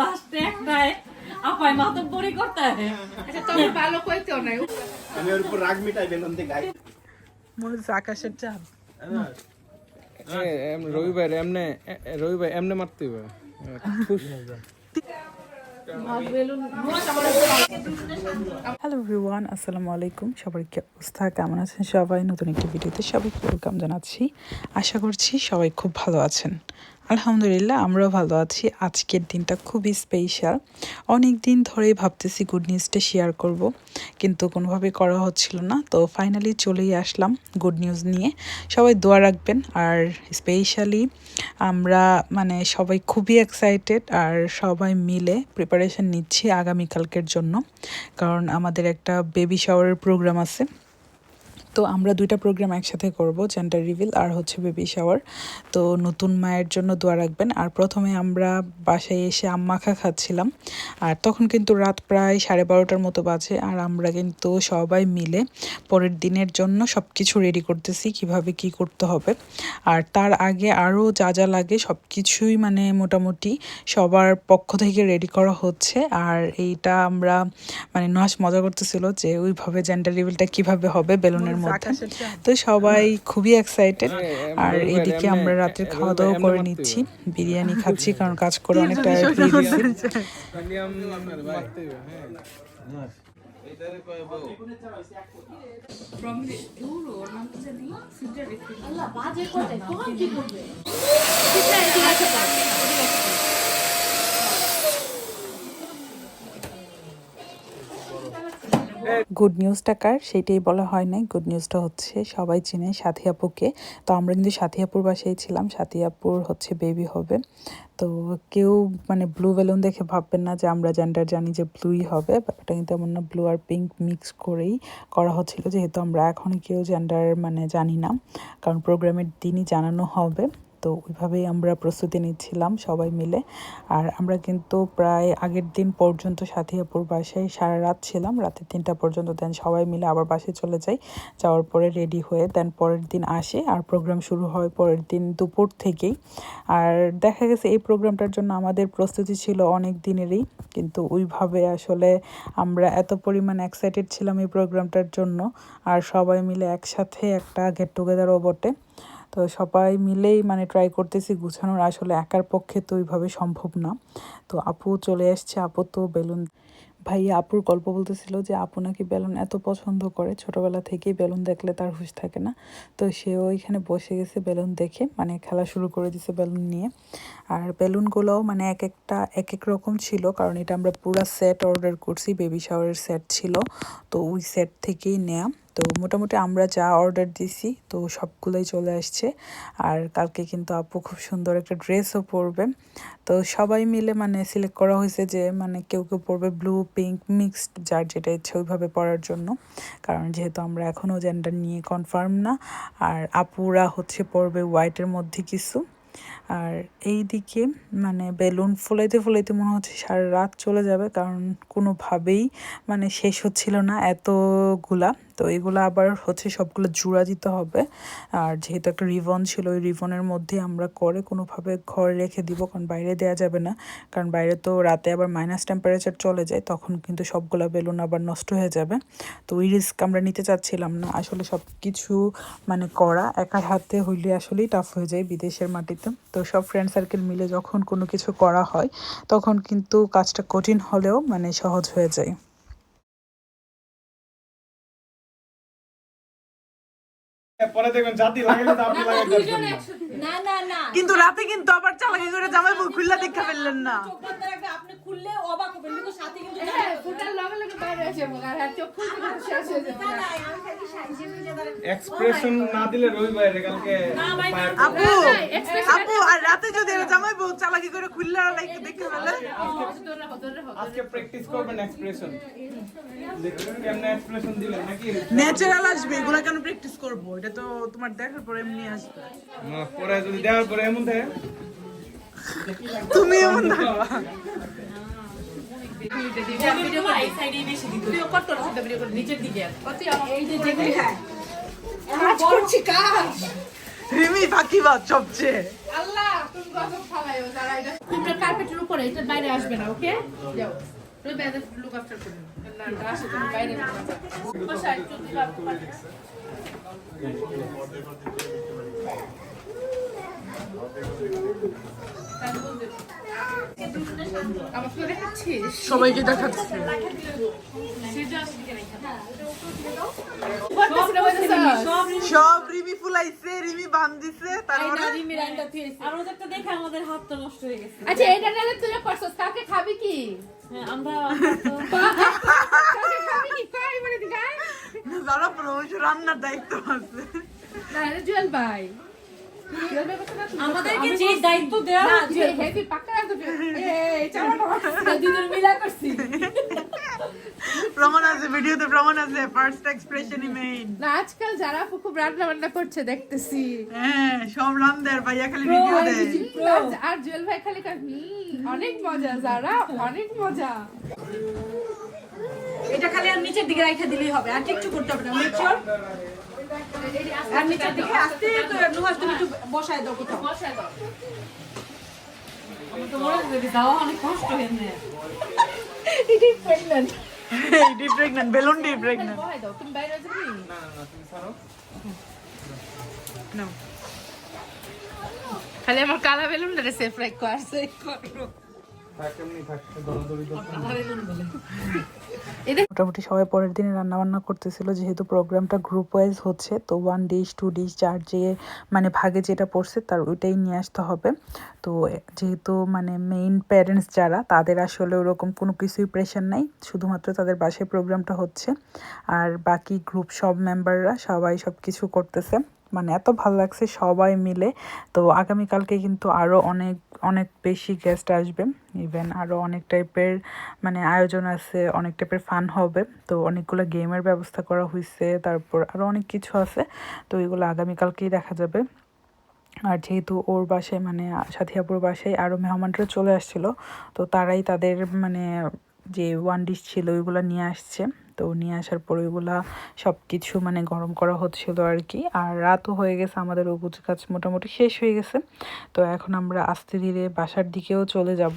লাস্টে একটাই আপাই মাতব্বরি করতে হবে। আচ্ছা তবে ভালো আমি ওর উপর রাগ মিটাই বেলুন দিয়ে গাই মনে হচ্ছে আকাশের রবিবার এমনে এমনে মারতে হবে। হ্যালো এভরিওয়ান আসসালামু আলাইকুম। সবার কি অবস্থা? কেমন আছেন সবাই? নতুন একটি ভিডিওতে সবাইকে ওয়েলকাম জানাচ্ছি। আশা করছি সবাই খুব ভালো আছেন। আলহামদুলিল্লাহ, আমরাও ভালো আছি। আজকের দিনটা খুবই স্পেশাল অনেক দিন ধরেই ভাবতেছি গুড নিউজটা শেয়ার করব, কিন্তু কোনোভাবে করা হচ্ছিল না। তো ফাইনালি চলেই আসলাম গুড নিউজ নিয়ে। সবাই দোয়া রাখবেন, আর স্পেশালি আমরা মানে সবাই খুবই এক্সাইটেড আর সবাই মিলে প্রিপারেশন নিচ্ছি আগামীকালকের জন্য। কারণ আমাদের একটা বেবি শাওয়ারের প্রোগ্রাম আছে। তো আমরা দুইটা প্রোগ্রাম একসাথে করব জেন্ডার রিভিল আর হচ্ছে বেবি শাওয়ার তো নতুন মায়ের জন্য দোয়া রাখবেন। আর প্রথমে আমরা বাসায় এসে আম্মাখা খাচ্ছিলাম। আর তখন কিন্তু রাত প্রায় সাড়ে বারোটার মতো বাজে। আর আমরা কিন্তু সবাই মিলে পরের দিনের জন্য সব কিছু রেডি করতেছি, কীভাবে কি করতে হবে। আর তার আগে আরও যা যা লাগে সব কিছুই মানে মোটামুটি সবার পক্ষ থেকে রেডি করা হচ্ছে। আর এইটা আমরা মানে নস মজা করতেছিল যে, ওইভাবে জেন্ডার রিভিলটা কীভাবে হবে? বেলুনের মধ্যে তো সবাই খুবই এক্সাইটেড আর এদিকে আমরা রাতের খাওয়া দাওয়া করে নিচ্ছি। বিরিয়ানি খাচ্ছি কারণ কাজ করে অনেক টায়ার্ড হয়ে গেছি খালি গুড নিউজটা কার? সেটাই বলা হয় নাই। গুড নিউজটা হচ্ছে সবাই চিনে সাথী আপুকে তো আমরা কিন্তু সাথী আপুর বাসায় ছিলাম। সাথী আপুর হচ্ছে বেবি হবে। তো কেউ মানে ব্লু বেলুন দেখে ভাববেন না যে আমরা জেন্ডার জানি যে ব্লুই হবে। ব্যাপারটা কিন্তু এমন না। ব্লু আর পিঙ্ক মিক্স করেই করা হচ্ছিল। যেহেতু আমরা এখন কেউ জেন্ডার মানে জানি না। কারণ প্রোগ্রামের দিনই জানানো হবে। তো ওইভাবেই আমরা প্রস্তুতি নিচ্ছিলাম সবাই মিলে। আর আমরা কিন্তু প্রায় আগের দিন পর্যন্ত সাথিয়াপুর বাসায় সারা রাত ছিলাম। রাতে তিনটা পর্যন্ত দেন সবাই মিলে আবার বাসে চলে যাই। যাওয়ার পরে রেডি হয়ে দেন পরের দিন আসে। আর প্রোগ্রাম শুরু হয় পরের দিন দুপুর থেকেই। আর দেখা গেছে এই প্রোগ্রামটার জন্য আমাদের প্রস্তুতি ছিল অনেক দিনেরই। কিন্তু ওইভাবে আসলে আমরা এত পরিমাণ এক্সাইটেড ছিলাম এই প্রোগ্রামটার জন্য। আর সবাই মিলে একসাথে একটা গেট টুগেদারও বটে। তো সবাই মিলেই মানে ট্রাই করতেছি গুছানোর। আসলে একার পক্ষে তো ওইভাবে সম্ভব না। তো আপু চলে আসছে, আপু তো বেলুন ভাইয়া, আপুর গল্প বলতেছিল যে, আপু নাকি বেলুন এত পছন্দ করে, ছোটবেলা থেকেই বেলুন দেখলে তার হুঁশ থাকে না। তো সেও এখানে বসে গেছে বেলুন দেখে মানে খেলা শুরু করে দিছে বেলুন নিয়ে। আর বেলুনগুলোও মানে এক একটা, এক এক রকম ছিল, কারণ এটা আমরা পুরো সেট অর্ডার করছি বেবি শাওয়ারের সেট ছিল। তো ওই সেট থেকেই নেয়া। তো মোটামুটি আমরা যা অর্ডার দিছি, তো সবগুলোই চলে আসছে। আর কালকে কিন্তু আপু খুব সুন্দর একটা ড্রেসও পরবে। তো সবাই মিলে মানে সিলেক্ট করা হয়েছে যে মানে কেউ কেউ পরবে ব্লু পিঙ্ক মিক্সড যার যেটা ইচ্ছে ওইভাবে পরার জন্য। কারণ যেহেতু আমরা এখনও জেন্ডার নিয়ে কনফার্ম না, আর আপুরা হচ্ছে পরবে হোয়াইটের মধ্যে কিছু। আর এই দিকে মানে বেলুন ফুলাইতে ফুলাইতে মনে হচ্ছে সারা রাত চলে যাবে, কারণ কোনোভাবেই মানে শেষ হচ্ছিল না এতগুলা। তো এগুলো আবার হচ্ছে সবগুলো জুড়া দিতে হবে। আর যেহেতু একটা রিবন ছিল, ওই রিবনের মধ্যে আমরা করে কোনোভাবে ঘরে রেখে দিব, কারণ বাইরে দেওয়া যাবে না। কারণ বাইরে তো রাতে আবার মাইনাস টেম্পারেচার চলে যায়, তখন কিন্তু সবগুলা বেলুন আবার নষ্ট হয়ে যাবে। তো ওই রিস্ক আমরা নিতে চাচ্ছিলাম না। আসলে সব কিছু মানে করা, একার হাতে হইলে আসলেই টাফ হয়ে যায় বিদেশের মাটিতে। তো সব ফ্রেন্ড সার্কেল মিলে যখন কোনো কিছু করা হয় তখন কিন্তু কাজটা কঠিন হলেও মানে সহজ হয়ে যায়। পরে দেখবেন জাতি লাগাইলে তো আপনি লাগাই না। না না না। কিন্তু রাতে কিন্তু আবার চালাকি করে জামাই বউ খুললা দেখা ফেললেন না। খুললে অবাক হবেন কিন্তু সাথে কিন্তু হ্যাঁ ফুটার লগে লগে বাইরে আসে আর হ্যাঁ চোখ খুলতে খুলতে শেষ হয়ে যাবে এক্সপ্রেশন না দিলে রবিবার কালকে আপু আপু আর রাতে যদি জামাই বউ চালাকি করে খুললা লাইকে দেখে ফেলে ধরে রাখো ধরে রাখো আজকে প্র্যাকটিস করবেন এক্সপ্রেশন কেমনে এক্সপ্রেশন দিলেন নাকি ন্যাচারাল আসবে এগুলা কেন প্র্যাকটিস করব এটা তো তোমার দেখার পরে এমনি আসবে না, পরে যদি দেওয়ার পরে এমন থাকে তুমি এমন দেখবা রিমি ফাঁকিবাজ সবচেয়ে আল্লাহ তুমি গজব ফালাইও যারা এটা কার্পেটের করে এটার বাইরে আসবে না ওকে যাও তুমি বাইরে লুক আফটার করুন না আসো তুমি বাইরে look after করো। বসা একটু দিবা আমাকে দেখাচ্ছিস সবাইকে দেখাচ্ছি। সব রিমি ফুলাইছে রিমি বান দিছে তারপরে আর ওদেরটা দেখে আমাদের হাতটা নষ্ট হয়ে গেছে। আচ্ছা এটা তুই কাকে খাবি কি? হ্যাঁ, আমরা কাকে খাবি কি? কই বলে দিগা যারা প্রবেশ রান্নার দায়িত্ব আছে। না জুয়েল ভাই। আমাদেরকে যে দায়িত্ব দেওয়া হচ্ছে। হেভি পাক্কা রাখো এই চালানো দুজন মিলা করছি। প্রমাণ আছে ভিডিওতে প্রমাণ আছে ফার্স্ট এক্সপ্রেশনই মেইন না আজকাল যারা খুব রান্না বান্না করছে দেখতেছি। হ্যাঁ সব রান্নার ভাইয়া খালি ভিডিও দেয় আর- জুয়েল ভাই খালি অনেক মজা যারা অনেক মজা। এটা খালি আর নিচের দিকে রাখা দিলেই হবে আর কিচ্ছু করতে হবে না। মিক্সচার আর নিচের দিকে আস্তে তো নুহাস তুমি একটু বসায় দাও কোথাও। বসায় দাও। তো মনে যাওয়া অনেক কষ্ট হয়ে এটাই প্রেগন্যান্ট বেলুন ডি প্রেগন্যান্ট বসায় দাও তুমি বাইরে যাবি না না না তুমি ছাড়ো। খালি আমার কালা বেলুনটা সেফ রাখো আর সেফ করো। মোটামুটি সবাই পরের দিনে রান্না বান্না করতেছিল, যেহেতু প্রোগ্রামটা গ্রুপ ওয়াইজ হচ্ছে, তো ওয়ান ডিশ টু ডিশ যার যে মানে ভাগে যেটা পড়ছে, তার ওইটাই নিয়ে আসতে হবে। তো যেহেতু মানে মেইন প্যারেন্টস যারা, তাদের আসলে ওরকম কোনো কিছুই প্রেশার নাই, শুধুমাত্র তাদের বাসায় প্রোগ্রামটা হচ্ছে। আর বাকি গ্রুপ সব মেম্বাররা সবাই সব কিছু করতেছে। মানে এত ভালো লাগছে সবাই মিলে। তো আগামীকালকে কিন্তু আরও অনেক অনেক বেশি গেস্ট আসবে। ইভেন আরও অনেক টাইপের মানে আয়োজন আছে, অনেক টাইপের ফান হবে। তো অনেকগুলো গেমের ব্যবস্থা করা হয়েছে তারপর আরও অনেক কিছু আছে। তো এগুলো আগামীকালকেই দেখা যাবে। আর যেহেতু ওর বাসায় মানে সাথিয়াপুর বাসায় আরও মেহমানরা চলে আসছিল, তো তারাই তাদের মানে যে ওয়ান ডিশ ছিল ওইগুলো নিয়ে আসছে। তো নিয়ে আসার পর ওইগুলা সব কিছু মানে গরম করা হচ্ছিল আর কি আর রাতও হয়ে গেছে, আমাদের ওগুজ কাজ মোটামুটি শেষ হয়ে গেছে। তো এখন আমরা আস্তে ধীরে বাসার দিকেও চলে যাব।